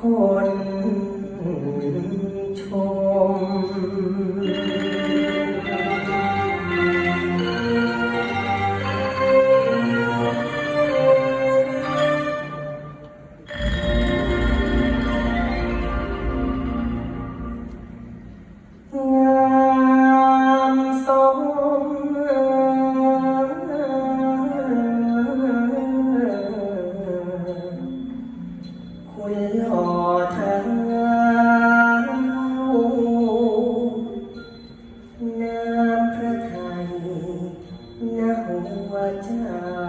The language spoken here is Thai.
คนชม我也要。 วจา